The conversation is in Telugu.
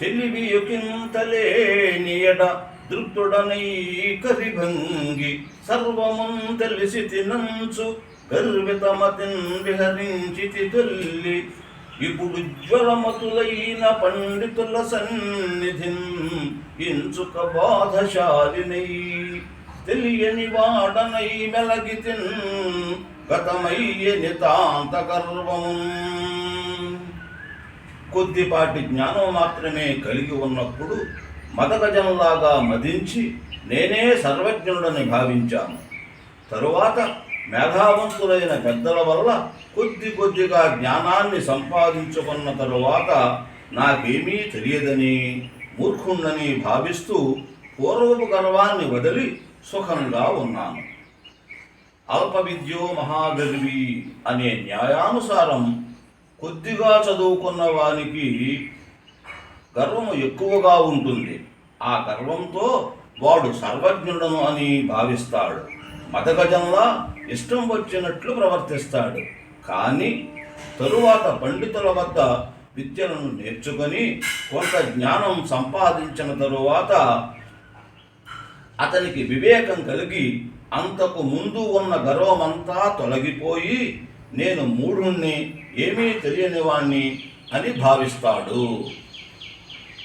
తెలివి యొకింతలేనియడ దృప్తుడనై కరిభంగి సర్వమున్ తెలిసి తినంచు గర్వితమతిన్ విహరించి తొల్లి. ఇప్పుడు జ్వరమతులైన పండితుల సన్నిధిన్ ఇంచుక బాధశాలినై తెలియని వాడనై మెలగితిన్ గతమయ్యని తాంత గర్వము కొద్దిపాటి జ్ఞానం మాత్రమే కలిగి ఉన్నప్పుడు మదగజంలాగా మదించి నేనే సర్వజ్ఞుడని భావించాను. తరువాత మేధావంతులైన పెద్దల వల్ల కొద్ది కొద్దిగా జ్ఞానాన్ని సంపాదించుకున్న తరువాత నాకేమీ తెలియదని మూర్ఖుండని భావిస్తూ పూర్వపు గర్వాన్ని వదిలి సుఖంగా ఉన్నాను. అల్ప విద్యో మహాగర్వి అనే న్యాయానుసారం కొద్దిగా చదువుకున్న వానికి గర్వము ఎక్కువగా ఉంటుంది. ఆ గర్వంతో వాడు సర్వజ్ఞుడను అని భావిస్తాడు. మదగజంలా ఇష్టం వచ్చినట్లు ప్రవర్తిస్తాడు. కానీ తరువాత పండితుల వద్ద విద్యలను నేర్చుకొని కొంత జ్ఞానం సంపాదించిన తరువాత అతనికి వివేకం కలిగి అంతకు ముందు ఉన్న గర్వమంతా తొలగిపోయి నేను మూఢుణ్ణి ఏమీ తెలియని వాణ్ణి అని భావిస్తాడు.